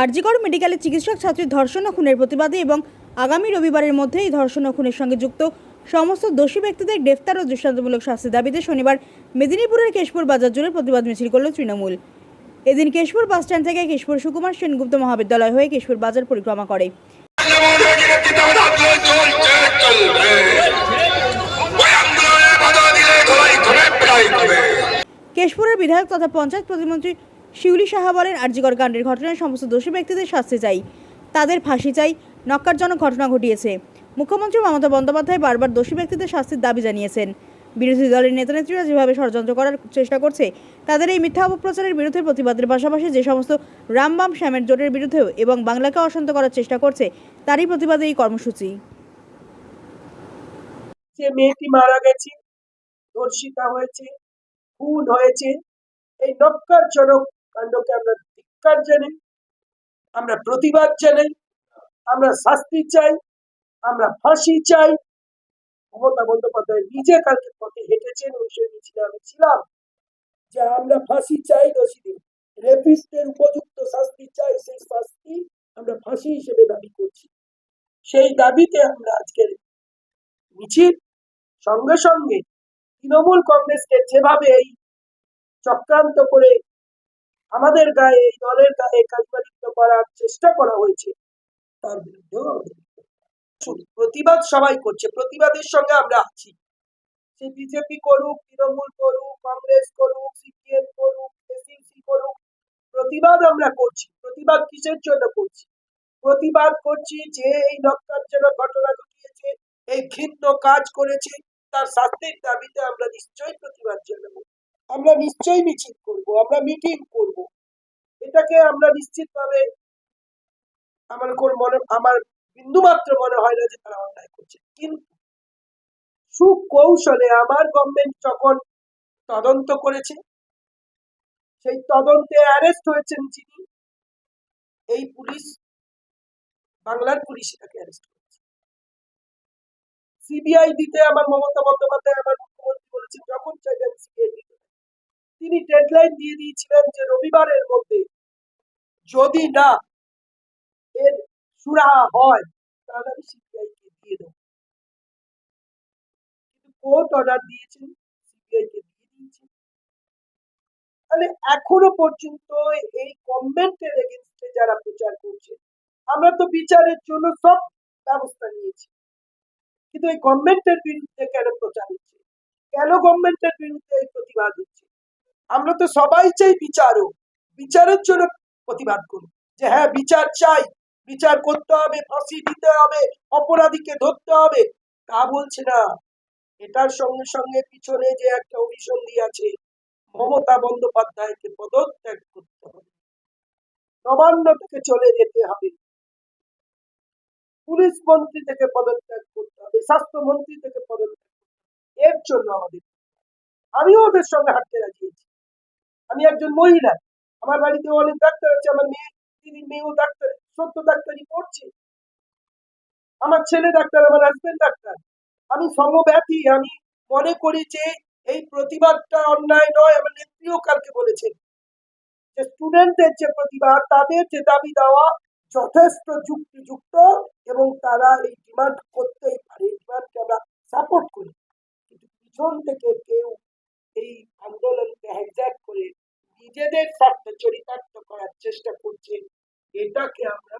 আরজিকর মেডিকেলের চিকিৎসক ছাত্রীর ধর্ষণ খুনের প্রতিবাদে এবং আগামী রবিবারের মধ্যে এই ধর্ষণ খুনের সঙ্গে যুক্ত সমস্ত দোষী ব্যক্তিদের গ্রেফতার ও দৃষ্টান্তমূলক শাস্তির দাবিতে শনিবার মেদিনীপুরের কেশপুর বাজার জুড়ে প্রতিবাদ মিছিল করল তৃণমূল। এদিন কেশপুর বাসস্ট্যান্ড থেকে কেশপুর সুকুমার সেনগুপ্ত মহাবিদ্যালয় হয়ে কেশপুর বাজার পরিক্রমা করে। কেশপুরের বিধায়ক তথা পঞ্চায়েত প্রতিমন্ত্রী শিউলি সাহা বলেন, আরজিকর কাণ্ডের ঘটনায় সমস্ত দোষী ব্যক্তিদের শাস্তি চাই। তাদের ফাঁসি চাই। নক্কারজনক ঘটনা ঘটিয়েছে। মুখ্যমন্ত্রী মমতা বন্দ্যোপাধ্যায় বারবার দোষী ব্যক্তিদের শাস্তির দাবি জানিয়েছেন। বিরোধী দলের নেতানেত্রীরা যেভাবে ষড়যন্ত্র করার চেষ্টা করছে, তাদের এই মিথ্যা অপপ্রচারের বিরুদ্ধে প্রতিবাদের পাশাপাশি যে সমস্ত রামবাম শ্যামের জোটের বিরুদ্ধেও এবং বাংলাকে অশান্ত করার চেষ্টা করছে, তারই প্রতিবাদে এই কর্মসূচি। যে মেয়েটি মারা গেছে, ধর্ষিতা হয়েছে, খুন হয়েছে, এই নক্কারজনক কাণ্ডকে আমরা ধিক্কার জানাই আমরা প্রতিবাদ জানাই আমরা শাস্তি চাই, আমরা ফাঁসি চাই? মমতা বন্দ্যোপাধ্যায় নিজে কালকে পথে হেঁটেছেন ওই সেই মিছিলে আমি ছিলাম যে আমরা ফাঁসি চাই দোষীদের। রেপিস্টের উপযুক্ত শাস্তি চাই, সেই শাস্তি আমরা ফাঁসি হিসেবে দাবি করছি। সেই দাবিতে আমরা আজকের মিছিল সঙ্গে সঙ্গে তৃণমূল কংগ্রেসকে যেভাবে এই চক্রান্ত করে আমাদের গায়ে, এই দলের গায়ে কালিমালিপ্ত করার চেষ্টা করা হয়েছে, তার বিরুদ্ধেও প্রতিবাদ সবাই করছে, প্রতিবাদের সঙ্গে আমরা আছি। সে বিজেপি করুক, তৃণমূল করুক, কংগ্রেস করুক, সিপিএম করুক এসিউসি করুক, প্রতিবাদ আমরা করছি। প্রতিবাদ কিসের জন্য করছি? প্রতিবাদ করছি যে এই নক্কারজনক ঘটনা ঘটিয়েছে, এই ঘৃণ্য কাজ করেছে, তার শাস্তির দাবিতে আমরা নিশ্চয়ই প্রতিবাদ জানাব। আমরা নিশ্চয়ই মিছিল আমরা মিটিং করব এটাকে আমরা নিশ্চিতভাবে আমার কোন মনে, আমার বিন্দুমাত্র মনে হয় না যে তারা অন্যায় করছে কিন্তু সুকৌশলে আমার গভর্নমেন্ট যখন তদন্ত করেছে, সেই তদন্তে অ্যারেস্ট হয়েছেন যিনি, এই পুলিশ, বাংলার পুলিশ এটাকে অ্যারেস্ট করেছে সিবিআই দিতে আমার মমতা বন্দ্যোপাধ্যায়, আমার মুখ্যমন্ত্রী বলেছেন, যখন পারে। তিনি ডেডলাইন দিয়ে দিয়েছিলেন যে রবিবারের মধ্যে যদি না এর সুরাহা হয়, তাহলে আমি সিবিআই কে দিয়ে দেবো। কিন্তু কোর্ট অর্ডার দিয়েছেন সিবিআই কে দিয়ে দিয়েছেন। তাহলে এখনও পর্যন্ত এই গভর্নমেন্টের এগেনস্টে যারা প্রচার করছে, আমরা তো বিচারের জন্য সব ব্যবস্থা নিয়েছি। কিন্তু এই গভর্নমেন্টের বিরুদ্ধে কেন প্রচার হচ্ছে? কেন গভর্নমেন্টের বিরুদ্ধে এই হচ্ছে আমরা তো সবাই চাই বিচারও বিচারের জন্য প্রতিবাদ করি যে হ্যাঁ বিচার চাই। বিচার করতে হবে, ফাঁসি দিতে হবে, অপরাধীকে ধরতে হবে। তা বলছে না। এটার সঙ্গে সঙ্গে পিছনে যে একটা অভিসন্ধি আছে, মমতা বন্দ্যোপাধ্যায়কে পদত্যাগ করতে হবে। নবান্ন থেকে চলে যেতে হবে। পুলিশ মন্ত্রী থেকে পদত্যাগ করতে হবে স্বাস্থ্যমন্ত্রী থেকে পদত্যাগ করতে হবে। এর জন্য আমাদের আমিও ওদের সঙ্গে হাঁটতে রাজি আছি। আমি একজন মহিলা। আমার বাড়িতে অনেক ডাক্তার আছে, আমার মেয়ে তিনি মেয়েও ডাক্তার, সত্য ডাক্তারি পড়ছে। আমার ছেলে ডাক্তার, আমার হাজবেন্ড ডাক্তার। আমি সমব্যথী আমি মনে করি যে এই প্রতিবাদটা অন্যায় নয়, আমার নেত্রীও কালকে বলেছেন যে স্টুডেন্টদের যে প্রতিবাদ, তাদের যে দাবি দেওয়া যথেষ্ট যুক্তিযুক্ত এবং তারা এই ডিমান্ড করতেই পারে। ডিমান্ডকে আমরা সাপোর্ট করি। কিন্তু পিছন থেকে কেউ এই করে নিজেদের চরিতার্থ করার চেষ্টা করছে এটাকে আমরা।